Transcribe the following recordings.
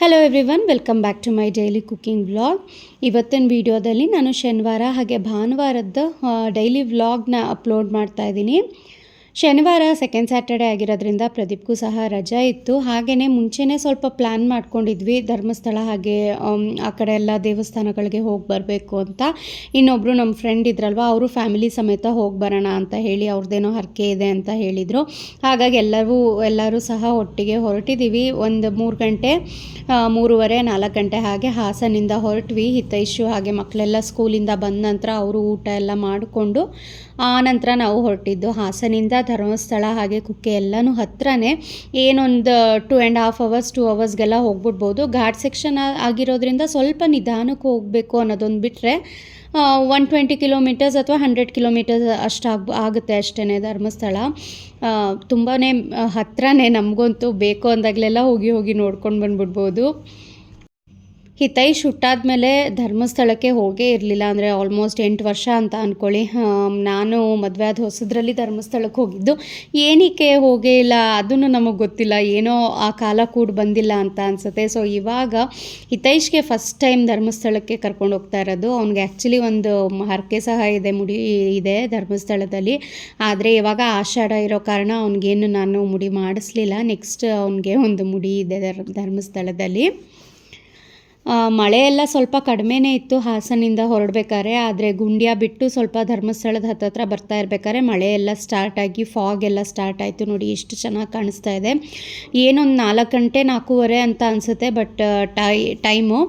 Hello everyone welcome back to my daily cooking vlog ಇವತ್ತಿನ ವಿಡಿಯೋದಲ್ಲಿ ನಾನು ಶನಿವಾರ ಹಾಗೆ ಭಾನುವಾರದ ಡೈಲಿ ವ್ಲಾಗ್ನ ಅಪ್ಲೋಡ್ ಮಾಡ್ತಾ ಇದ್ದೀನಿ. ಶನಿವಾರ ಸೆಕೆಂಡ್ ಸ್ಯಾಟರ್ಡೆ ಆಗಿರೋದ್ರಿಂದ ಪ್ರದೀಪ್ಗೂ ಸಹ ರಜಾ ಇತ್ತು. ಹಾಗೆಯೇ ಮುಂಚೆನೇ ಸ್ವಲ್ಪ ಪ್ಲ್ಯಾನ್ ಮಾಡ್ಕೊಂಡಿದ್ವಿ. ಧರ್ಮಸ್ಥಳ ಹಾಗೆ ಆ ಕಡೆ ಎಲ್ಲ ದೇವಸ್ಥಾನಗಳಿಗೆ ಹೋಗಿ ಬರಬೇಕು ಅಂತ. ಇನ್ನೊಬ್ಬರು ನಮ್ಮ ಫ್ರೆಂಡ್ ಇದ್ರಲ್ವ, ಅವರು ಫ್ಯಾಮಿಲಿ ಸಮೇತ ಹೋಗಿ ಬರೋಣ ಅಂತ ಹೇಳಿ ಅವ್ರದ್ದೇನೋ ಹರಕೆ ಇದೆ ಅಂತ ಹೇಳಿದರು. ಹಾಗಾಗಿ ಎಲ್ಲರೂ ಎಲ್ಲರೂ ಸಹ ಒಟ್ಟಿಗೆ ಹೊರಟಿದ್ದೀವಿ ಒಂದು ಮೂರು ಗಂಟೆ ಮೂರುವರೆ, ನಾಲ್ಕು ಗಂಟೆ ಹಾಗೆ ಹಾಸನಿಂದ ಹೊರಟ್ವಿ. ಹಿತೈಷು ಹಾಗೆ ಮಕ್ಕಳೆಲ್ಲ ಸ್ಕೂಲಿಂದ ಬಂದ ನಂತರ ಅವರು ಊಟ ಎಲ್ಲ ಮಾಡಿಕೊಂಡು ಆ ನಂತರ ನಾವು ಹೊರಟಿದ್ದು ಹಾಸನಿಂದ ಧರ್ಮಸ್ಥಳ ಹಾಗೆ ಕುಕ್ಕೆ ಎಲ್ಲನೂ ಹತ್ರನೇ ಏನೊಂದು two and half hours two ಅವರ್ಸ್ಗೆಲ್ಲ ಹೋಗ್ಬಿಡ್ಬೋದು. ಘಾಟ್ ಸೆಕ್ಷನ್ ಆಗಿರೋದ್ರಿಂದ ಸ್ವಲ್ಪ ನಿಧಾನಕ್ಕೆ ಹೋಗಬೇಕು ಅನ್ನೋದೊಂದು ಬಿಟ್ಟರೆ ಒನ್ ಟ್ವೆಂಟಿ ಕಿಲೋಮೀಟರ್ಸ್ ಅಥವಾ ಹಂಡ್ರೆಡ್ ಕಿಲೋಮೀಟರ್ಸ್ ಅಷ್ಟು ಆಗ್, ಆಗುತ್ತೆ ಅಷ್ಟೇ ಧರ್ಮಸ್ಥಳ. ತುಂಬಾ ಹತ್ರನೇ ನಮಗಂತೂ ಬೇಕು ಅಂದಾಗಲೆಲ್ಲ ಹೋಗಿ ಹೋಗಿ ನೋಡ್ಕೊಂಡು ಬಂದ್ಬಿಡ್ಬೋದು. ಹಿತೈಷ್ ಹುಟ್ಟಾದ್ಮೇಲೆ ಧರ್ಮಸ್ಥಳಕ್ಕೆ ಹೋಗೇ ಇರಲಿಲ್ಲ ಅಂದರೆ ಆಲ್ಮೋಸ್ಟ್ ಎಂಟು ವರ್ಷ ಅಂತ ಅಂದ್ಕೊಳ್ಳಿ ನಾನು ಮದುವೆ ಆದ ಹೊಸದ್ರಲ್ಲಿ ಧರ್ಮಸ್ಥಳಕ್ಕೆ ಹೋಗಿದ್ದು. ಏನಕ್ಕೆ ಹೋಗೇ ಇಲ್ಲ? ಅದನ್ನು ನಮಗೆ ಗೊತ್ತಿಲ್ಲ. ಏನೋ ಆ ಕಾಲ ಕೂಡ ಬಂದಿಲ್ಲ ಅಂತ ಅನಿಸುತ್ತೆ. ಸೊ ಇವಾಗ ಹಿತೈಷ್ಗೆ ಫಸ್ಟ್ ಟೈಮ್ ಧರ್ಮಸ್ಥಳಕ್ಕೆ ಕರ್ಕೊಂಡು ಹೋಗ್ತಾ ಇರೋದು. ಅವ್ನಿಗೆ ಆ್ಯಕ್ಚುಲಿ ಒಂದು ಹರಕೆ ಸಹ ಇದೆ, ಮುಡಿ ಇದೆ ಧರ್ಮಸ್ಥಳದಲ್ಲಿ. ಆದರೆ ಇವಾಗ ಆಷಾಢ ಇರೋ ಕಾರಣ ಅವ್ನಿಗೇನು ನಾನು ಮುಡಿ ಮಾಡಿಸ್ಲಿಲ್ಲ. ನೆಕ್ಸ್ಟ್ ಅವನಿಗೆ ಒಂದು ಮುಡಿ ಇದೆ ಧರ್ಮಸ್ಥಳದಲ್ಲಿ. ಮಳೆ ಎಲ್ಲ ಸ್ವಲ್ಪ ಕಡಿಮೆನೇ ಇತ್ತು ಹಾಸನಿಂದ ಹೊರಡ್ಬೇಕಾದ್ರೆ, ಆದರೆ ಗುಂಡ್ಯ ಬಿಟ್ಟು ಸ್ವಲ್ಪ ಧರ್ಮಸ್ಥಳದ ಹತ್ತತ್ರ ಬರ್ತಾ ಇರ್ಬೇಕಾದ್ರೆ ಮಳೆ ಎಲ್ಲ ಸ್ಟಾರ್ಟ್ ಆಗಿ ಫಾಗ್ ಎಲ್ಲ ಸ್ಟಾರ್ಟ್ ಆಯಿತು ನೋಡಿ, ಎಷ್ಟು ಚೆನ್ನಾಗಿ ಕಾಣಿಸ್ತಾ ಇದೆ. ಏನೊಂದು ನಾಲ್ಕು ಗಂಟೆ, ನಾಲ್ಕೂವರೆ ಅಂತ ಅನಿಸುತ್ತೆ ಬಟ್ ಟೈ ಟೈಮು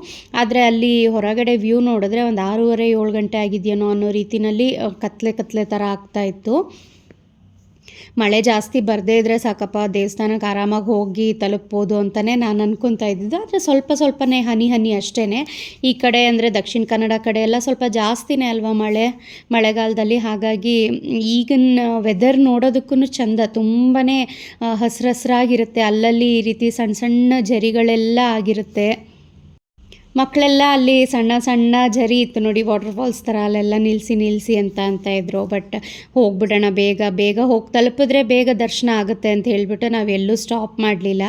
ಆದರೆ ಅಲ್ಲಿ ಹೊರಗಡೆ ವ್ಯೂ ನೋಡಿದ್ರೆ ಒಂದು ಆರೂವರೆ ಏಳು ಗಂಟೆ ಆಗಿದೆಯೇನೋ ಅನ್ನೋ ರೀತಿಯಲ್ಲಿ ಕತ್ತಲೆ ಕತ್ಲೆ ಥರ ಆಗ್ತಾ ಇತ್ತು. ಮಳೆ ಜಾಸ್ತಿ ಬರದೇ ಇದ್ದರೆ ಸಾಕಪ್ಪ, ದೇವಸ್ಥಾನಕ್ಕೆ ಆರಾಮಾಗಿ ಹೋಗಿ ತಲುಪ್ಬೋದು ಅಂತಲೇ ನಾನು ಅನ್ಕೊತಾ ಇದ್ದಿದ್ದು. ಆದರೆ ಸ್ವಲ್ಪ ಸ್ವಲ್ಪನೇ ಹನಿ ಹನಿ ಅಷ್ಟೇ ಈ ಕಡೆ ಅಂದರೆ ದಕ್ಷಿಣ ಕನ್ನಡ ಕಡೆ ಎಲ್ಲ ಸ್ವಲ್ಪ ಜಾಸ್ತಿನೇ ಅಲ್ವಾ ಮಳೆ? ಮಳೆಗಾಲದಲ್ಲಿ ಹಾಗಾಗಿ ಈಗಿನ ವೆದರ್ ನೋಡೋದಕ್ಕೂ ಚೆಂದ. ತುಂಬಾ ಹಸ್ರಸ್ರಾಗಿರುತ್ತೆ ಅಲ್ಲಲ್ಲಿ ಈ ರೀತಿ ಸಣ್ಣ ಸಣ್ಣ ಜರಿಗಳೆಲ್ಲ ಆಗಿರುತ್ತೆ. ಮಕ್ಕಳೆಲ್ಲ ಅಲ್ಲಿ ಸಣ್ಣ ಸಣ್ಣ ಜರಿ ಇತ್ತು ನೋಡಿ ವಾಟರ್ ಫಾಲ್ಸ್ ಥರ ಅಲ್ಲೆಲ್ಲ ನಿಲ್ಲಿಸಿ ನಿಲ್ಲಿಸಿ ಅಂತ ಅಂತ ಇದ್ರು. ಬಟ್ ಹೋಗ್ಬಿಡೋಣ, ಬೇಗ ಬೇಗ ಹೋಗಿ, ತಲುಪಿದ್ರೆ ಬೇಗ ದರ್ಶನ ಆಗುತ್ತೆ ಅಂತ ಹೇಳಿಬಿಟ್ಟು ನಾವೆಲ್ಲೂ ಸ್ಟಾಪ್ ಮಾಡಲಿಲ್ಲ.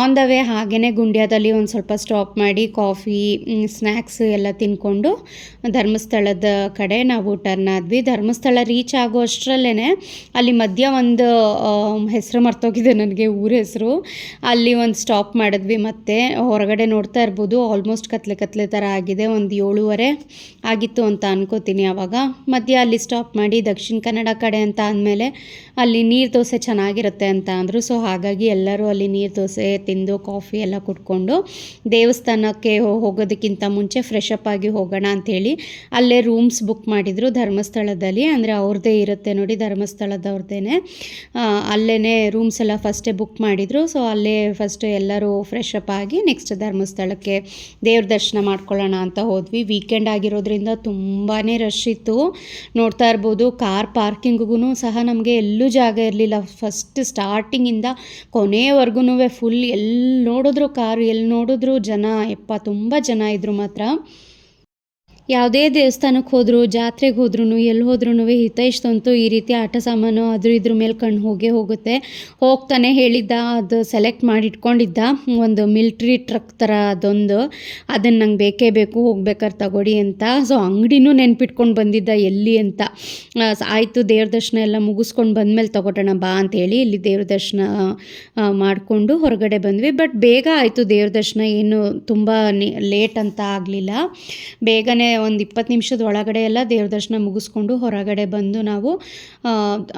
ಆನ್ ದ ವೇ ಹಾಗೇ ಗುಂಡ್ಯಾದಲ್ಲಿ ಒಂದು ಸ್ವಲ್ಪ ಸ್ಟಾಪ್ ಮಾಡಿ ಕಾಫಿ ಸ್ನ್ಯಾಕ್ಸ್ ಎಲ್ಲ ತಿನ್ಕೊಂಡು ಧರ್ಮಸ್ಥಳದ ಕಡೆ ನಾವು ಟರ್ನ್ ಆದ್ವಿ. ಧರ್ಮಸ್ಥಳ ರೀಚ್ ಆಗೋ ಅಷ್ಟರಲ್ಲೇ ಅಲ್ಲಿ ಮಧ್ಯ ಒಂದು ಹೆಸರು ಮರ್ತೋಗಿದೆ ನನಗೆ ಊರ ಹೆಸರು. ಅಲ್ಲಿ ಒಂದು ಸ್ಟಾಪ್ ಮಾಡಿದ್ವಿ ಮತ್ತೆ. ಹೊರಗಡೆ ನೋಡ್ತಾ ಇರ್ಬೋದು. ಆಲ್ಮೋಸ್ಟ್ ಕತ್ಲೆ ಕತ್ಲೆ ಥರ ಆಗಿದೆ, ಒಂದು ಏಳುವರೆ ಆಗಿತ್ತು ಅಂತ ಅನ್ಕೋತೀನಿ ಆವಾಗ ಮಧ್ಯ ಅಲ್ಲಿ ಸ್ಟಾಪ್ ಮಾಡಿ ದಕ್ಷಿಣ ಕನ್ನಡ ಕಡೆ ಅಂತ ಅಂದಮೇಲೆ ಅಲ್ಲಿ ನೀರು ದೋಸೆ ಚೆನ್ನಾಗಿರುತ್ತೆ ಅಂತ ಅಂದರು. ಸೊ ಹಾಗಾಗಿ ಎಲ್ಲರೂ ಅಲ್ಲಿ ನೀರು ದೋಸೆ ತಿಂದು ಕಾಫಿ ಎಲ್ಲ ಕುಟ್ಕೊಂಡು ದೇವಸ್ಥಾನಕ್ಕೆ ಹೋಗೋದಕ್ಕಿಂತ ಮುಂಚೆ ಫ್ರೆಶ್ ಆಗಿ ಹೋಗೋಣ ಅಂಥೇಳಿ ಅಲ್ಲೇ ರೂಮ್ಸ್ ಬುಕ್ ಮಾಡಿದರು ಧರ್ಮಸ್ಥಳದಲ್ಲಿ. ಅಂದರೆ ಅವ್ರದ್ದೇ ಇರುತ್ತೆ ನೋಡಿ ಧರ್ಮಸ್ಥಳದವ್ರದ್ದೇ ಅಲ್ಲೇ ರೂಮ್ಸ್ ಎಲ್ಲ ಫಸ್ಟೇ ಬುಕ್ ಮಾಡಿದರು. ಸೊ ಅಲ್ಲೇ ಫಸ್ಟ್ ಎಲ್ಲರೂ ಫ್ರೆಶ್ ಅಪ್ ಆಗಿ ನೆಕ್ಸ್ಟ್ ಧರ್ಮಸ್ಥಳಕ್ಕೆ ದೇವ್ರ ದರ್ಶನ ಮಾಡ್ಕೊಳ್ಳೋಣ ಅಂತ ಹೋದ್ವಿ. ವೀಕೆಂಡ್ ಆಗಿರೋದ್ರಿಂದ ತುಂಬಾ ರಶ್ ಇತ್ತು. ನೋಡ್ತಾ ಇರ್ಬೋದು ಕಾರ್ ಪಾರ್ಕಿಂಗ್ಗೂ ಸಹ ನಮಗೆ ಎಲ್ಲೂ ಜಾಗ ಇರಲಿಲ್ಲ. ಫಸ್ಟ್ ಸ್ಟಾರ್ಟಿಂಗಿಂದ ಕೊನೆಯವರೆಗೂ ಫುಲ್ ಎಲ್ಲಿ ನೋಡಿದ್ರು ಕಾರು ಎಲ್ಲಿ ನೋಡಿದ್ರು ಜನ ಎಪ್ಪ ತುಂಬ ಜನ ಇದ್ದರು ಮಾತ್ರ. ಯಾವುದೇ ದೇವಸ್ಥಾನಕ್ಕೆ ಹೋದರೂ, ಜಾತ್ರೆಗೆ ಹೋದ್ರೂ ಎಲ್ಲಿ ಹೋದ್ರೂ ಹಿತೈಷಂತೂ ಈ ರೀತಿ ಆಟ ಸಾಮಾನು ಅದ್ರ ಇದ್ರ ಮೇಲೆ ಕಣ್ಣು ಹೋಗೇ ಹೋಗುತ್ತೆ. ಹೋಗ್ತಾನೆ ಹೇಳಿದ್ದ, ಅದು ಸೆಲೆಕ್ಟ್ ಮಾಡಿ ಇಟ್ಕೊಂಡಿದ್ದ ಒಂದು ಮಿಲ್ಟ್ರಿ ಟ್ರಕ್ ಥರ ಅದೊಂದು. ಅದನ್ನು ನಂಗೆ ಬೇಕೇ ಬೇಕು ಹೋಗ್ಬೇಕಾದ್ರೆ ತಗೊಡಿ ಅಂತ. ಸೊ ಅಂಗಡಿನೂ ನೆನ್ಪಿಟ್ಕೊಂಡು ಬಂದಿದ್ದ, ಎಲ್ಲಿ ಅಂತ. ಆಯಿತು, ದೇವ್ರ ದರ್ಶನ ಎಲ್ಲ ಮುಗಿಸ್ಕೊಂಡು ಬಂದಮೇಲೆ ತಗೊಳ್ಳೋಣ ಬಾ ಅಂತೇಳಿ ಇಲ್ಲಿ ದೇವ್ರ ದರ್ಶನ ಮಾಡಿಕೊಂಡು ಹೊರಗಡೆ ಬಂದ್ವಿ. ಬಟ್ ಬೇಗ ಆಯಿತು ದೇವ್ರ ದರ್ಶನ, ಏನು ತುಂಬ ಲೇಟ್ ಅಂತ ಆಗಲಿಲ್ಲ. ಬೇಗನೆ ಒಂದು ಇಪ್ಪತ್ತು ನಿಮಿಷದ ಒಳಗಡೆ ಎಲ್ಲ ದೇವ್ರ ದರ್ಶನ ಮುಗಿಸ್ಕೊಂಡು ಹೊರಗಡೆ ಬಂದು ನಾವು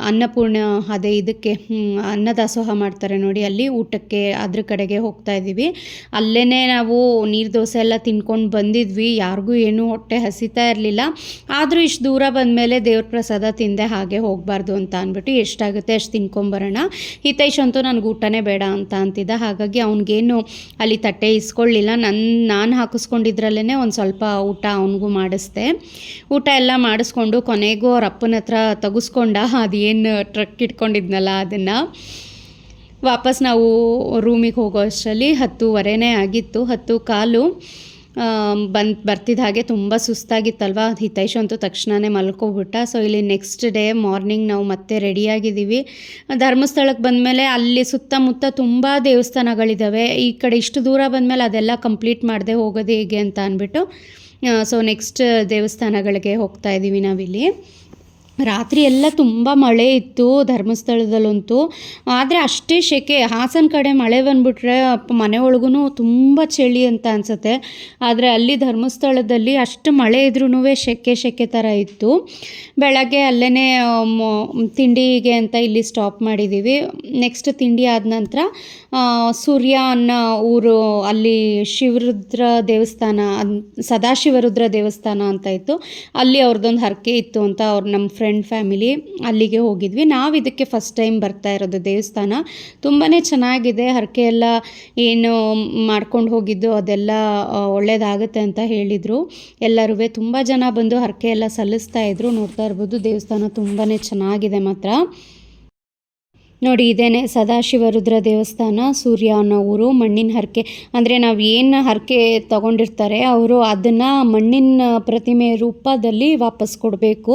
ಅನ್ನಪೂರ್ಣ, ಅದೇ ಇದಕ್ಕೆ ಅನ್ನದಾಸೋಹ ಮಾಡ್ತಾರೆ ನೋಡಿ, ಅಲ್ಲಿ ಊಟಕ್ಕೆ ಅದ್ರ ಕಡೆಗೆ ಹೋಗ್ತಾ ಇದ್ದೀವಿ ಅಲ್ಲೇ ನಾವು ನೀರು ದೋಸೆ ಎಲ್ಲ ತಿನ್ಕೊಂಡು ಬಂದಿದ್ವಿ. ಯಾರಿಗೂ ಏನು ಹೊಟ್ಟೆ ಹಸಿತಾ ಇರಲಿಲ್ಲ. ಆದರೂ ಇಷ್ಟು ದೂರ ಬಂದಮೇಲೆ ದೇವ್ರ ಪ್ರಸಾದ ತಿಂದೆ ಹಾಗೆ ಹೋಗಬಾರ್ದು ಅಂತ ಅಂದ್ಬಿಟ್ಟು ಎಷ್ಟಾಗುತ್ತೆ ಅಷ್ಟು ತಿನ್ಕೊಂಬರೋಣ. ಹಿತೈಶ್ ಅಂತೂ ನನಗೆ ಊಟನೇ ಬೇಡ ಅಂತ ಅಂತಿದ್ದ. ಹಾಗಾಗಿ ಅವ್ನಿಗೇನು ಅಲ್ಲಿ ತಟ್ಟೆ ಇಸ್ಕೊಳ್ಳಿಲ್ಲ. ನನ್ನ ನಾನು ಹಾಕಿಸ್ಕೊಂಡಿದ್ರಲ್ಲೇ ಒಂದು ಸ್ವಲ್ಪ ಊಟ ಅವನಿಗೂ ಮಾಡಿಸ್ದೆ. ಊಟ ಎಲ್ಲ ಮಾಡಿಸ್ಕೊಂಡು ಕೊನೆಗೂ ಅವ್ರ ಅಪ್ಪನ ಹತ್ರ ತೆಗೆಸ್ಕೊಂಡ, ಅದೇನು ಟ್ರಕ್ ಇಟ್ಕೊಂಡಿದ್ನಲ್ಲ ಅದನ್ನು. ವಾಪಸ್ ನಾವು ರೂಮಿಗೆ ಹೋಗೋ ಅಷ್ಟರಲ್ಲಿ ಹತ್ತೂವರೆನೇ ಆಗಿತ್ತು, ಹತ್ತು ಕಾಲು. ಬಂದು, ಬರ್ತಿದ್ದ ಹಾಗೆ ತುಂಬ ಸುಸ್ತಾಗಿತ್ತಲ್ವ? ಹಿತೈಷ ಅಂತೂ ತಕ್ಷಣವೇ ಮಲ್ಕೋಬಿಟ್ಟ. ಸೊ ಇಲ್ಲಿ ನೆಕ್ಸ್ಟ್ ಡೇ ಮಾರ್ನಿಂಗ್ ನಾವು ಮತ್ತೆ ರೆಡಿಯಾಗಿದ್ದೀವಿ ಧರ್ಮಸ್ಥಳಕ್ಕೆ ಬಂದಮೇಲೆ ಅಲ್ಲಿ ಸುತ್ತಮುತ್ತ ತುಂಬ ದೇವಸ್ಥಾನಗಳಿದ್ದಾವೆ ಈ ಕಡೆ ಇಷ್ಟು ದೂರ ಬಂದಮೇಲೆ ಅದೆಲ್ಲ ಕಂಪ್ಲೀಟ್ ಮಾಡದೆ ಹೋಗೋದು ಹೇಗೆ ಅಂತ ಅಂದ್ಬಿಟ್ಟು ಸೊ ನೆಕ್ಸ್ಟ್ ದೇವಸ್ಥಾನಗಳಿಗೆ ಹೋಗ್ತಾ ಇದ್ದೀವಿ ನಾವಿಲ್ಲಿ. ರಾತ್ರಿ ಎಲ್ಲ ತುಂಬ ಮಳೆ ಇತ್ತು ಧರ್ಮಸ್ಥಳದಲ್ಲಂತೂ. ಆದರೆ ಅಷ್ಟೇ ಸೆಕೆ ಹಾಸನ ಕಡೆ ಮಳೆ ಬಂದುಬಿಟ್ರೆ ಮನೆ ಒಳಗೂ ತುಂಬ ಚಳಿ ಅಂತ ಅನಿಸುತ್ತೆ. ಆದರೆ ಅಲ್ಲಿ ಧರ್ಮಸ್ಥಳದಲ್ಲಿ ಅಷ್ಟು ಮಳೆ ಇದ್ರೂ ಸೆಕೆ ಸೆಕೆ ಥರ ಇತ್ತು. ಬೆಳಗ್ಗೆ ಅಲ್ಲೇ ತಿಂಡಿಗೆ ಅಂತ ಇಲ್ಲಿ ಸ್ಟಾಪ್ ಮಾಡಿದ್ದೀವಿ ನೆಕ್ಸ್ಟ್ ತಿಂಡಿ ಆದ ನಂತರ ಸೂರ್ಯ ಅನ್ನೋ ಊರು, ಅಲ್ಲಿ ಶಿವರುದ್ರ ದೇವಸ್ಥಾನ ಸದಾಶಿವರುದ್ರ ದೇವಸ್ಥಾನ ಅಂತ ಇತ್ತು. ಅಲ್ಲಿ ಅವ್ರದ್ದೊಂದು ಹರಕೆ ಇತ್ತು ಅಂತ ಅವ್ರು ನಮ್ಮ ಫ್ರೆಂಡ್ ಫ್ಯಾಮಿಲಿ ಅಲ್ಲಿಗೆ ಹೋಗಿದ್ವಿ. ನಾವು ಇದಕ್ಕೆ ಫಸ್ಟ್ ಟೈಮ್ ಬರ್ತಾ ಇರೋದು ದೇವಸ್ಥಾನ. ತುಂಬಾ ಚೆನ್ನಾಗಿದೆ. ಹರಕೆ ಎಲ್ಲ ಏನು ಮಾಡ್ಕೊಂಡು ಹೋಗಿದ್ದು ಅದೆಲ್ಲ ಒಳ್ಳೇದಾಗುತ್ತೆ ಅಂತ ಹೇಳಿದರು. ಎಲ್ಲರೂ ತುಂಬ ಜನ ಬಂದು ಹರಕೆ ಎಲ್ಲ ಸಲ್ಲಿಸ್ತಾ ಇದ್ರು. ನೋಡ್ತಾ ಇರ್ಬೋದು ದೇವಸ್ಥಾನ ತುಂಬಾ ಚೆನ್ನಾಗಿದೆ ಮಾತ್ರ. ನೋಡಿ, ಇದೇನೆ ಸದಾಶಿವರುದ್ರ ದೇವಸ್ಥಾನ, ಸೂರ್ಯ ಅನ್ನೋ ಊರು, ಮಣ್ಣಿನ ಹರಕೆ. ಅಂದರೆ ನಾವು ಏನು ಹರಕೆ ತಗೊಂಡಿರ್ತಾರೆ, ಅವರು ಅದನ್ನು ಮಣ್ಣಿನ ಪ್ರತಿಮೆ ರೂಪದಲ್ಲಿ ವಾಪಸ್ ಕೊಡಬೇಕು.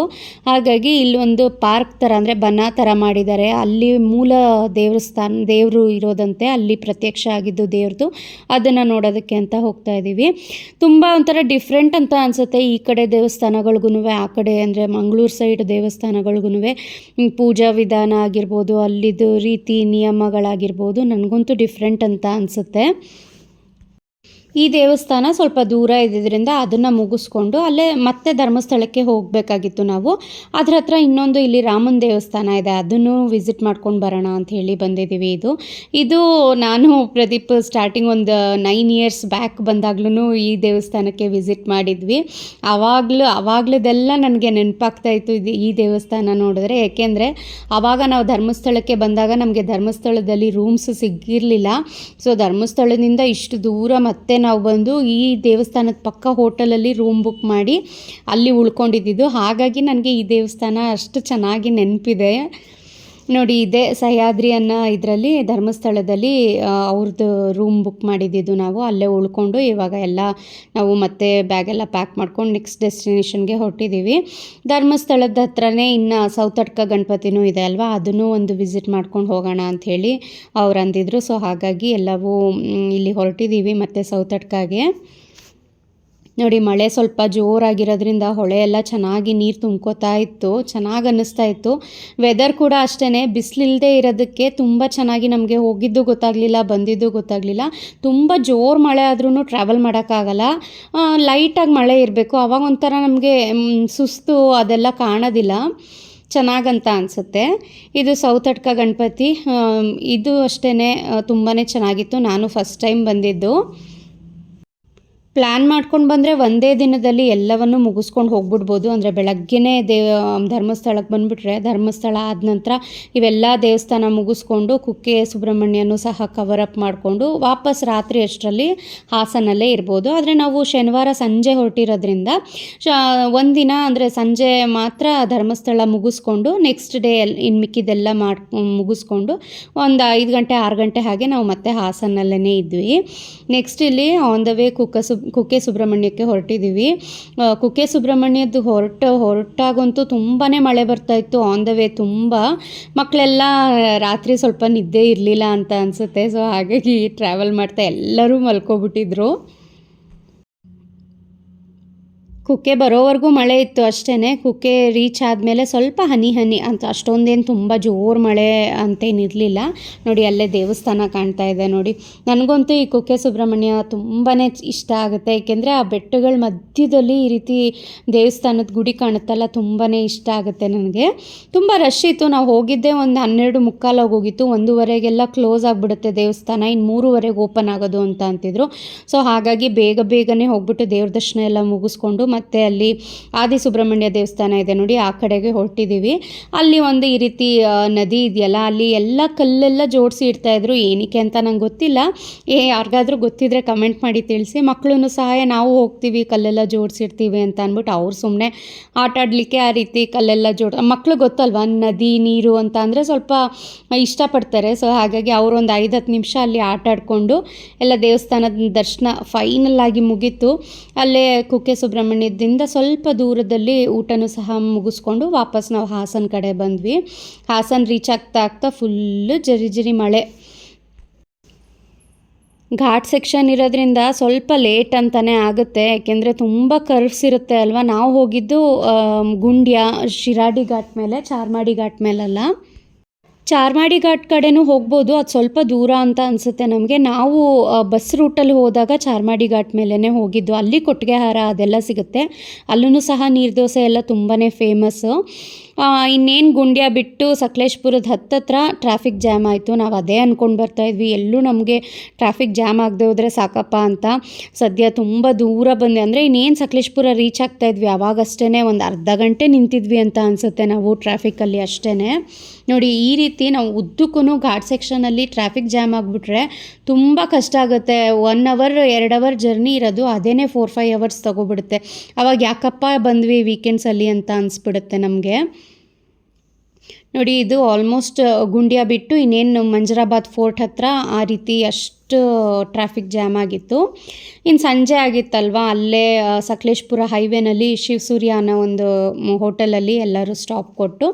ಹಾಗಾಗಿ ಇಲ್ಲೊಂದು ಪಾರ್ಕ್ ಥರ ಅಂದರೆ ಬನ ಥರ ಮಾಡಿದ್ದಾರೆ. ಅಲ್ಲಿ ಮೂಲ ದೇವಸ್ಥಾನ, ದೇವರು ಇರೋದಂತೆ ಅಲ್ಲಿ ಪ್ರತ್ಯಕ್ಷ ಆಗಿದ್ದು ದೇವ್ರದ್ದು ಅದನ್ನು ನೋಡೋದಕ್ಕೆ ಅಂತ ಹೋಗ್ತಾ ಇದ್ದೀವಿ ತುಂಬ ಒಂಥರ ಡಿಫ್ರೆಂಟ್ ಅಂತ ಅನಿಸುತ್ತೆ ಈ ಕಡೆ ದೇವಸ್ಥಾನಗಳಿಗೂ ಆ ಕಡೆ ಅಂದರೆ ಮಂಗಳೂರು ಸೈಡ್ ದೇವಸ್ಥಾನಗಳಿಗೂ ಪೂಜಾ ವಿಧಾನ ಆಗಿರ್ಬೋದು ಅಲ್ಲಿದ್ದು ರೀತಿ ನಿಯಮಗಳಾಗಿರ್ಬೋದು. ನನಗಂತೂ ಡಿಫ್ರೆಂಟ್ ಅಂತ ಅನಿಸುತ್ತೆ. ಈ ದೇವಸ್ಥಾನ ಸ್ವಲ್ಪ ದೂರ ಇದ್ದಿದ್ದರಿಂದ ಅದನ್ನು ಮುಗಿಸ್ಕೊಂಡು ಅಲ್ಲೇ ಮತ್ತೆ ಧರ್ಮಸ್ಥಳಕ್ಕೆ ಹೋಗಬೇಕಾಗಿತ್ತು ನಾವು. ಅದ್ರ ಹತ್ರ ಇನ್ನೊಂದು ಇಲ್ಲಿ ರಾಮನ ದೇವಸ್ಥಾನ ಇದೆ, ಅದನ್ನು ವಿಸಿಟ್ ಮಾಡ್ಕೊಂಡು ಬರೋಣ ಅಂತ ಹೇಳಿ ಬಂದಿದ್ದೀವಿ ಇದು. ಇದು ನಾನು ಪ್ರದೀಪ್ ಸ್ಟಾರ್ಟಿಂಗ್ ಒಂದು ನೈನ್ ಇಯರ್ಸ್ ಬ್ಯಾಕ್ ಬಂದಾಗ್ಲೂ ಈ ದೇವಸ್ಥಾನಕ್ಕೆ ವಿಸಿಟ್ ಮಾಡಿದ್ವಿ. ಆವಾಗಲೂ ಆವಾಗ್ಲದೆಲ್ಲ ನನಗೆ ನೆನಪಾಗ್ತಾ ಇತ್ತು ಇದು ಈ ದೇವಸ್ಥಾನ ನೋಡಿದ್ರೆ. ಏಕೆಂದರೆ ಆವಾಗ ನಾವು ಧರ್ಮಸ್ಥಳಕ್ಕೆ ಬಂದಾಗ ನಮಗೆ ಧರ್ಮಸ್ಥಳದಲ್ಲಿ ರೂಮ್ಸ್ ಸಿಗಿರಲಿಲ್ಲ ಸೊ ಧರ್ಮಸ್ಥಳದಿಂದ ಇಷ್ಟು ದೂರ ಮತ್ತೆ ನಾವು ಬಂದು ಈ ದೇವಸ್ಥಾನದ ಪಕ್ಕ ಹೋಟೆಲಲ್ಲಿ ರೂಮ್ ಬುಕ್ ಮಾಡಿ ಅಲ್ಲಿ ಉಳ್ಕೊಂಡಿದ್ದು ಹಾಗಾಗಿ ನನಗೆ ಈ ದೇವಸ್ಥಾನ ಅಷ್ಟು ಚೆನ್ನಾಗಿ ನೆನಪಿದೆ. ನೋಡಿ, ಇದೇ ಸಹ್ಯಾದ್ರಿ ಅನ್ನೋ ಇದರಲ್ಲಿ, ಧರ್ಮಸ್ಥಳದಲ್ಲಿ ಅವ್ರದ್ದು ರೂಮ್ ಬುಕ್ ಮಾಡಿದ್ದಿದ್ದು ನಾವು. ಅಲ್ಲೇ ಉಳ್ಕೊಂಡು ಇವಾಗ ಎಲ್ಲ ನಾವು ಮತ್ತೆ ಬ್ಯಾಗೆಲ್ಲ ಪ್ಯಾಕ್ ಮಾಡ್ಕೊಂಡು ನೆಕ್ಸ್ಟ್ ಡೆಸ್ಟಿನೇಷನ್ಗೆ ಹೊರಟಿದ್ದೀವಿ ಧರ್ಮಸ್ಥಳದ ಹತ್ರನೇ ಇನ್ನು ಸೌತಡ್ಕ ಗಣಪತಿನೂ ಇದೆ ಅಲ್ವಾ? ಅದನ್ನು ಒಂದು ವಿಸಿಟ್ ಮಾಡ್ಕೊಂಡು ಹೋಗೋಣ ಅಂಥೇಳಿ ಅವ್ರು ಅಂದಿದ್ರು. ಸೊ ಹಾಗಾಗಿ ಎಲ್ಲವೂ ಇಲ್ಲಿ ಹೊರಟಿದ್ದೀವಿ ಮತ್ತು ಸೌತಡ್ಕಾಗೆ ನೋಡಿ, ಮಳೆ ಸ್ವಲ್ಪ ಜೋರಾಗಿರೋದ್ರಿಂದ ಹೊಳೆ ಎಲ್ಲ ಚೆನ್ನಾಗಿ ನೀರು ತುಂಬ್ಕೋತಾ ಇತ್ತು, ಚೆನ್ನಾಗಿ ಅನ್ನಿಸ್ತಾ ಇತ್ತು. ವೆದರ್ ಕೂಡ ಅಷ್ಟೇ ಬಿಸಿಲಿಲ್ಲದೆ ಇರೋದಕ್ಕೆ ತುಂಬ ಚೆನ್ನಾಗಿ ನಮಗೆ ಹೋಗಿದ್ದು ಗೊತ್ತಾಗಲಿಲ್ಲ, ಬಂದಿದ್ದು ಗೊತ್ತಾಗಲಿಲ್ಲ. ತುಂಬ ಜೋರು ಮಳೆ ಆದ್ರೂ ಟ್ರಾವೆಲ್ ಮಾಡೋಕ್ಕಾಗಲ್ಲ. ಲೈಟಾಗಿ ಮಳೆ ಇರಬೇಕು. ಅವಾಗ ಒಂಥರ ನಮಗೆ ಸುಸ್ತು ಅದೆಲ್ಲ ಕಾಣೋದಿಲ್ಲ. ಚೆನ್ನಾಗಂತ ಅನಿಸುತ್ತೆ. ಇದು ಸೌತಡ್ಕ ಗಣಪತಿ. ಇದು ಅಷ್ಟೇ ತುಂಬಾ ಚೆನ್ನಾಗಿತ್ತು. ನಾನು ಫಸ್ಟ್ ಟೈಮ್ ಬಂದಿದ್ದು. ಪ್ಲ್ಯಾನ್ ಮಾಡ್ಕೊಂಡು ಬಂದರೆ ಒಂದೇ ದಿನದಲ್ಲಿ ಎಲ್ಲವನ್ನು ಮುಗಿಸ್ಕೊಂಡು ಹೋಗ್ಬಿಡ್ಬೋದು. ಅಂದರೆ ಬೆಳಗ್ಗೆನೇ ದೇವ ಧರ್ಮಸ್ಥಳಕ್ಕೆ ಬಂದುಬಿಟ್ರೆ ಧರ್ಮಸ್ಥಳ ಆದ ನಂತರ ಇವೆಲ್ಲ ದೇವಸ್ಥಾನ ಮುಗಿಸ್ಕೊಂಡು ಕುಕ್ಕೆ ಸುಬ್ರಹ್ಮಣ್ಯನೂ ಸಹ ಕವರ್ ಅಪ್ ಮಾಡಿಕೊಂಡು ವಾಪಸ್ ರಾತ್ರಿ ಅಷ್ಟರಲ್ಲಿ ಹಾಸನಲ್ಲೇ ಇರ್ಬೋದು. ಆದರೆ ನಾವು ಶನಿವಾರ ಸಂಜೆ ಹೊರಟಿರೋದ್ರಿಂದ ಒಂದಿನ ಅಂದರೆ ಸಂಜೆ ಮಾತ್ರ ಧರ್ಮಸ್ಥಳ ಮುಗಿಸ್ಕೊಂಡು ನೆಕ್ಸ್ಟ್ ಡೇ ಎಲ್ ಇನ್ನು ಮಿಕ್ಕಿದೆಲ್ಲ ಮಾಡಿ, ಮುಗಿಸ್ಕೊಂಡು ಒಂದು ಐದು ಗಂಟೆ, ಆರು ಗಂಟೆ ಹಾಗೆ ನಾವು ಮತ್ತೆ ಹಾಸನಲ್ಲೇ ಇದ್ವಿ. ನೆಕ್ಸ್ಟ್ ಇಲ್ಲಿ ಆನ್ ದ ವೇ ಕುಕ್ಕ ಸುಬ್ ಕುಕ್ಕೆ ಸುಬ್ರಹ್ಮಣ್ಯಕ್ಕೆ ಹೊರಟಿದ್ದೀವಿ. ಕುಕ್ಕೆ ಸುಬ್ರಹ್ಮಣ್ಯದ್ದು ಹೊರಟ, ಹೊರಟಾಗಂತೂ ತುಂಬಾ ಮಳೆ ಬರ್ತಾ ಇತ್ತು. ಆನ್ ದ ವೇ ತುಂಬ ಮಕ್ಕಳೆಲ್ಲ ರಾತ್ರಿ ಸ್ವಲ್ಪ ನಿದ್ದೆ ಇರಲಿಲ್ಲ ಅಂತ ಅನಿಸುತ್ತೆ. ಸೊ ಹಾಗಾಗಿ ಟ್ರಾವೆಲ್ ಮಾಡ್ತಾ ಎಲ್ಲರೂ ಮಲ್ಕೊಬಿಟ್ಟಿದ್ರು. ಕುಕ್ಕೆ ಬರೋವರೆಗೂ ಮಳೆ ಇತ್ತು ಅಷ್ಟೇ ಕುಕ್ಕೆ ರೀಚ್ ಆದಮೇಲೆ ಸ್ವಲ್ಪ ಹನಿ ಹನಿ ಅಂತ, ಅಷ್ಟೊಂದೇನು ತುಂಬ ಜೋರು ಮಳೆ ಅಂತೇನಿರಲಿಲ್ಲ ನೋಡಿ, ಅಲ್ಲೇ ದೇವಸ್ಥಾನ ಕಾಣ್ತಾ ಇದೆ ನೋಡಿ. ನನಗಂತೂ ಈ ಕುಕ್ಕೆ ಸುಬ್ರಹ್ಮಣ್ಯ ತುಂಬಾ ಇಷ್ಟ ಆಗುತ್ತೆ. ಏಕೆಂದರೆ ಆ ಬೆಟ್ಟಗಳ ಮಧ್ಯದಲ್ಲಿ ಈ ರೀತಿ ದೇವಸ್ಥಾನದ ಗುಡಿ ಕಾಣುತ್ತಲ್ಲ ತುಂಬಾ ಇಷ್ಟ ಆಗುತ್ತೆ ನನಗೆ. ತುಂಬ ರಶ್ ಇತ್ತು. ನಾವು ಹೋಗಿದ್ದೆ ಒಂದು ಹನ್ನೆರಡು ಮುಕ್ಕಾಲಾಗಿ ಹೋಗಿತ್ತು. ಒಂದೂವರೆಗೆಲ್ಲ ಕ್ಲೋಸ್ ಆಗಿಬಿಡುತ್ತೆ ದೇವಸ್ಥಾನ. ಇನ್ನು ಮೂರುವರೆಗೆ ಓಪನ್ ಆಗೋದು ಅಂತ ಅಂತಿದ್ರು. ಸೊ ಹಾಗಾಗಿ ಬೇಗ ಬೇಗನೆ ಹೋಗ್ಬಿಟ್ಟು ದೇವ್ರ ದರ್ಶನ ಎಲ್ಲ ಮುಗಿಸ್ಕೊಂಡು ಮತ್ತು ಅಲ್ಲಿ ಆದಿಸುಬ್ರಹ್ಮಣ್ಯ ದೇವಸ್ಥಾನ ಇದೆ ನೋಡಿ, ಆ ಕಡೆಗೆ ಹೊರಟಿದ್ದೀವಿ. ಅಲ್ಲಿ ಒಂದು ಈ ರೀತಿ ನದಿ ಇದೆಯಲ್ಲ, ಅಲ್ಲಿ ಎಲ್ಲ ಕಲ್ಲೆಲ್ಲ ಜೋಡಿಸಿ ಇಡ್ತಾಯಿದ್ರು ಏನಕ್ಕೆ ಅಂತ ನಂಗೆ ಗೊತ್ತಿಲ್ಲ. ಏ, ಯಾರಿಗಾದ್ರೂ ಗೊತ್ತಿದ್ರೆ ಕಮೆಂಟ್ ಮಾಡಿ ತಿಳಿಸಿ. ಮಕ್ಕಳೂ ಸಹಾಯ ನಾವು ಹೋಗ್ತೀವಿ, ಕಲ್ಲೆಲ್ಲ ಜೋಡಿಸಿರ್ತೀವಿ ಅಂತ ಅಂದ್ಬಿಟ್ಟು ಅವ್ರು ಸುಮ್ಮನೆ ಆಟ ಆಡಲಿಕ್ಕೆ ಆ ರೀತಿ ಕಲ್ಲೆಲ್ಲ ಜೋಡ್, ಮಕ್ಳು ಗೊತ್ತಲ್ವಾ, ನದಿ, ನೀರು ಅಂತ ಅಂದರೆ ಸ್ವಲ್ಪ ಇಷ್ಟಪಡ್ತಾರೆ. ಸೊ, ಹಾಗಾಗಿ ಅವರು ಒಂದು ಐದು ಹತ್ತು ನಿಮಿಷ ಅಲ್ಲಿ ಆಟ ಆಡಿಕೊಂಡು ಎಲ್ಲ ದೇವಸ್ಥಾನದ ದರ್ಶನ ಫೈನಲ್ ಆಗಿ ಮುಗೀತು. ಅಲ್ಲೇ ಕುಕ್ಕೆ ಸುಬ್ರಹ್ಮಣ್ಯದಿಂದ ಸ್ವಲ್ಪ ದೂರದಲ್ಲಿ ಊಟನೂ ಸಹ ಮುಗಿಸ್ಕೊಂಡು ವಾಪಸ್ ನಾವು ಹಾಸನ ಕಡೆ ಬಂದ್ವಿ. ಹಾಸನ ರೀಚ್ ಆಗ್ತಾ ಆಗ್ತಾ ಫುಲ್ಲು ಜರಿ ಜರಿ ಮಳೆ. ಘಾಟ್ ಸೆಕ್ಷನ್ ಇರೋದ್ರಿಂದ ಸ್ವಲ್ಪ ಲೇಟ್ ಅಂತಲೇ ಆಗುತ್ತೆ. ಯಾಕೆಂದರೆ ತುಂಬ ಕರ್ವ್ಸ್ ಇರುತ್ತೆ ಅಲ್ವಾ? ನಾವು ಹೋಗಿದ್ದು ಗುಂಡ್ಯ, ಶಿರಾಡಿ ಘಾಟ್ ಮೇಲೆ, ಚಾರ್ಮಾಡಿ ಘಾಟ್ ಮೇಲಲ್ಲ. ಚಾರ್ಮಾಡಿ ಘಾಟ್ ಕಡೆನೂ ಹೋಗ್ಬೋದು, ಅದು ಸ್ವಲ್ಪ ದೂರ ಅಂತ ಅನಿಸುತ್ತೆ ನಮಗೆ. ನಾವು ಬಸ್ ರೂಟಲ್ಲಿ ಹೋದಾಗ ಚಾರ್ಮಾಡಿ ಘಾಟ್ ಮೇಲೇ ಹೋಗಿದ್ದು. ಅಲ್ಲಿ ಕೊಟ್ಟಿಗೆಹಾರ ಅದೆಲ್ಲ ಸಿಗುತ್ತೆ. ಅಲ್ಲೂ ಸಹ ನೀರು ದೋಸೆ ಎಲ್ಲ ತುಂಬಾ ಫೇಮಸ್ಸು ಇನ್ನೇನು ಗುಂಡ್ಯ ಬಿಟ್ಟು ಸಕಲೇಶ್ಪುರದ ಹತ್ತತ್ರ ಟ್ರಾಫಿಕ್ ಜಾಮ್ ಆಯಿತು. ನಾವು ಅದೇ ಅಂದ್ಕೊಂಡು ಬರ್ತಾಯಿದ್ವಿ ಎಲ್ಲೂ ನಮಗೆ ಟ್ರಾಫಿಕ್ ಜಾಮ್ ಆಗದೆ ಹೋದರೆ ಸಾಕಪ್ಪ ಅಂತ. ಸದ್ಯ ತುಂಬ ದೂರ ಬಂದೆ. ಅಂದರೆ ಇನ್ನೇನು ಸಕಲೇಶ್ಪುರ ರೀಚ್ ಆಗ್ತಾ ಇದ್ವಿ. ಅವಾಗಷ್ಟೇ ಒಂದು ಅರ್ಧ ಗಂಟೆ ನಿಂತಿದ್ವಿ ಅಂತ ಅನಿಸುತ್ತೆ ನಾವು ಟ್ರಾಫಿಕ್ಕಲ್ಲಿ ಅಷ್ಟೇ ನೋಡಿ, ಈ ರೀತಿ ನಾವು ಉದ್ದಕ್ಕೂ ಘಾಟ್ ಸೆಕ್ಷನಲ್ಲಿ ಟ್ರಾಫಿಕ್ ಜಾಮ್ ಆಗಿಬಿಟ್ರೆ ತುಂಬ ಕಷ್ಟ ಆಗುತ್ತೆ. ಒನ್ ಅವರ್ ಎರಡು ಅವರ್ ಜರ್ನಿ ಇರೋದು ಅದೇ ಫೋರ್ ಫೈವ್ ಅವರ್ಸ್ ತೊಗೊಬಿಡುತ್ತೆ. ಅವಾಗ ಯಾಕಪ್ಪ ಬಂದ್ವಿ ವೀಕೆಂಡ್ಸಲ್ಲಿ ಅಂತ ಅನಿಸ್ಬಿಡುತ್ತೆ ನಮಗೆ. ನೋಡಿ, ಇದು ಆಲ್ಮೋಸ್ಟ್ ಗುಂಡಿಯಾ ಬಿಟ್ಟು ಇನ್ನೇನು ಮಂಜರಾಬಾದ್ ಫೋರ್ಟ್ ಹತ್ರ ಆ ರೀತಿ ಅಷ್ಟು ಟ್ರಾಫಿಕ್ ಜಾಮ್ ಆಗಿತ್ತು. ಇನ್ನು ಸಂಜೆ ಆಗಿತ್ತಲ್ವಾ, ಅಲ್ಲೇ ಸಕಲೇಶ್ಪುರ ಹೈವೇನಲ್ಲಿ ಶಿವಸೂರ್ಯ ಅನ್ನೋ ಒಂದು ಹೋಟೆಲಲ್ಲಿ ಎಲ್ಲರೂ ಸ್ಟಾಪ್ ಕೊಟ್ಟು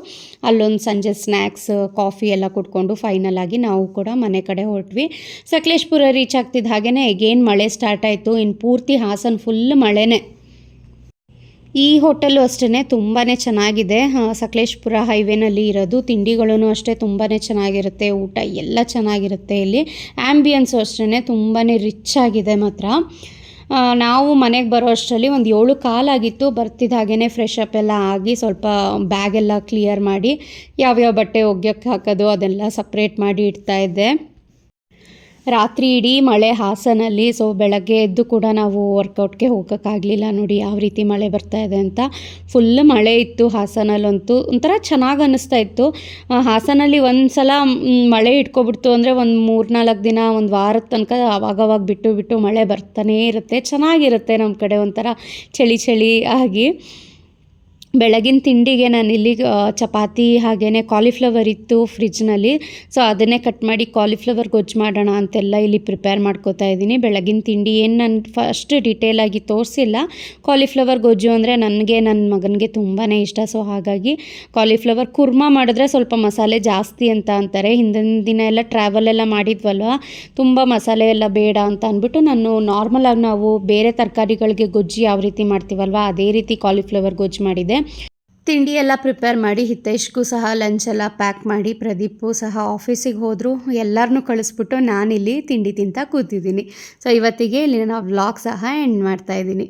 ಅಲ್ಲೊಂದು ಸಂಜೆ ಸ್ನ್ಯಾಕ್ಸ್ ಕಾಫಿ ಎಲ್ಲ ಕುಟ್ಕೊಂಡು ಫೈನಲ್ ಆಗಿ ನಾವು ಕೂಡ ಮನೆ ಕಡೆ ಹೊರಟ್ವಿ. ಸಕಲೇಶ್ಪುರ ರೀಚ್ ಆಗ್ತಿದ್ದ ಹಾಗೆಯೇ ಎಗೇನ್ ಮಳೆ ಸ್ಟಾರ್ಟ್ ಆಯಿತು. ಇನ್ನು ಪೂರ್ತಿ ಹಾಸನ ಫುಲ್ ಮಳೆನೇ. ಈ ಹೋಟೆಲ್ಲು ಅಷ್ಟೇ ತುಂಬಾ ಚೆನ್ನಾಗಿದೆ. ಸಕಲೇಶ್ಪುರ ಹೈವೇನಲ್ಲಿ ಇರೋದು ತಿಂಡಿಗಳೂ ಅಷ್ಟೇ ತುಂಬಾ ಚೆನ್ನಾಗಿರುತ್ತೆ, ಊಟ ಎಲ್ಲ ಚೆನ್ನಾಗಿರುತ್ತೆ ಇಲ್ಲಿ. ಆ್ಯಂಬಿಯನ್ಸು ಅಷ್ಟೇ ತುಂಬಾ ರಿಚ್ ಆಗಿದೆ ಮಾತ್ರ. ನಾವು ಮನೆಗೆ ಬರೋ ಅಷ್ಟರಲ್ಲಿ ಒಂದು ಏಳು ಕಾಲಾಗಿತ್ತು ಬರ್ತಿದ್ದ ಹಾಗೇ ಫ್ರೆಶ್ ಅಪ್ ಎಲ್ಲ ಆಗಿ ಸ್ವಲ್ಪ ಬ್ಯಾಗೆಲ್ಲ ಕ್ಲಿಯರ್ ಮಾಡಿ, ಯಾವ್ಯಾವ ಬಟ್ಟೆ ಒಗ್ಗಕ್ಕೆ ಹಾಕೋದು ಅದೆಲ್ಲ ಸಪ್ರೇಟ್ ಮಾಡಿ ಇಡ್ತಾ ಇದ್ದೆ. ರಾತ್ರಿ ಇಡೀ ಮಳೆ ಹಾಸನಲ್ಲಿ ಸೊ ಬೆಳಗ್ಗೆ ಎದ್ದು ಕೂಡ ನಾವು ವರ್ಕೌಟ್ಗೆ ಹೋಗೋಕ್ಕಾಗಲಿಲ್ಲ ನೋಡಿ ಯಾವ ರೀತಿ ಮಳೆ ಬರ್ತಾ ಇದೆ ಅಂತ. ಫುಲ್ ಮಳೆ ಇತ್ತು ಹಾಸನಲ್ಲಂತೂ, ಒಂಥರ ಚೆನ್ನಾಗಿ ಅನ್ನಿಸ್ತಾ ಇತ್ತು. ಹಾಸನಲ್ಲಿ ಒಂದು ಸಲ ಮಳೆ ಇಟ್ಕೊಬಿಡ್ತು ಅಂದರೆ ಒಂದು ಮೂರ್ನಾಲ್ಕು ದಿನ, ಒಂದು ವಾರದ ತನಕ ಅವಾಗವಾಗ ಬಿಟ್ಟು ಬಿಟ್ಟು ಮಳೆ ಬರ್ತಾನೇ ಇರುತ್ತೆ. ಚೆನ್ನಾಗಿರುತ್ತೆ ನಮ್ಮ ಕಡೆ ಒಂಥರ, ಚಳಿ ಚಳಿ ಆಗಿ. ಬೆಳಗಿನ ತಿಂಡಿಗೆ ನಾನು ಇಲ್ಲಿ ಚಪಾತಿ ಹಾಗೇ ಕಾಲಿಫ್ಲವರ್ ಇತ್ತು ಫ್ರಿಜ್ನಲ್ಲಿ ಸೊ ಅದನ್ನೇ ಕಟ್ ಮಾಡಿ ಕಾಲಿಫ್ಲವರ್ ಗೊಜ್ಜು ಮಾಡೋಣ ಅಂತೆಲ್ಲ ಇಲ್ಲಿ ಪ್ರಿಪೇರ್ ಮಾಡ್ಕೋತಾ ಇದ್ದೀನಿ. ಬೆಳಗಿನ ತಿಂಡಿ ಏನು ನಾನು ಫಸ್ಟ್ ಡೀಟೇಲಾಗಿ ತೋರಿಸಿಲ್ಲ. ಕಾಲಿಫ್ಲವರ್ ಗೊಜ್ಜು ಅಂದರೆ ನನಗೆ ನನ್ನ ಮಗನಿಗೆ ತುಂಬಾ ಇಷ್ಟ. ಸೊ ಹಾಗಾಗಿ ಕಾಲಿಫ್ಲವರ್ ಕುರ್ಮಾ ಮಾಡಿದ್ರೆ ಸ್ವಲ್ಪ ಮಸಾಲೆ ಜಾಸ್ತಿ ಅಂತ ಅಂತಾರೆ. ಹಿಂದಿನ ದಿನ ಎಲ್ಲ ಟ್ರಾವೆಲ್ ಎಲ್ಲ ಮಾಡಿದ್ವಲ್ವ? ತುಂಬ ಮಸಾಲೆ ಎಲ್ಲ ಬೇಡ ಅಂತ ಅಂದ್ಬಿಟ್ಟು ನಾನು ನಾರ್ಮಲಾಗಿ ನಾವು ಬೇರೆ ತರಕಾರಿಗಳಿಗೆ ಗೊಜ್ಜು ಯಾವ ರೀತಿ ಮಾಡ್ತೀವಲ್ವ, ಅದೇ ರೀತಿ ಕಾಲಿಫ್ಲವರ್ ಗೊಜ್ಜು ಮಾಡಿದೆ. ತಿಂಡಿ ಎಲ್ಲ ಪ್ರಿಪೇರ್ ಮಾಡಿ ಹಿತೇಶ್ಗೂ ಸಹ ಲಂಚ್ ಎಲ್ಲ ಪ್ಯಾಕ್ ಮಾಡಿ ಪ್ರದೀಪು ಸಹ ಆಫೀಸಿಗೆ ಹೋದರು. ಎಲ್ಲರನ್ನೂ ಕಳಿಸ್ಬಿಟ್ಟು ನಾನಿಲ್ಲಿ ತಿಂಡಿ ತಿಂತ ಕೂತಿದ್ದೀನಿ. ಸೊ ಇವತ್ತಿಗೆ ಇಲ್ಲಿ ನಾನು ವ್ಲಾಗ್ ಸಹ ಎಂಡ್ ಮಾಡ್ತಾ ಇದ್ದೀನಿ.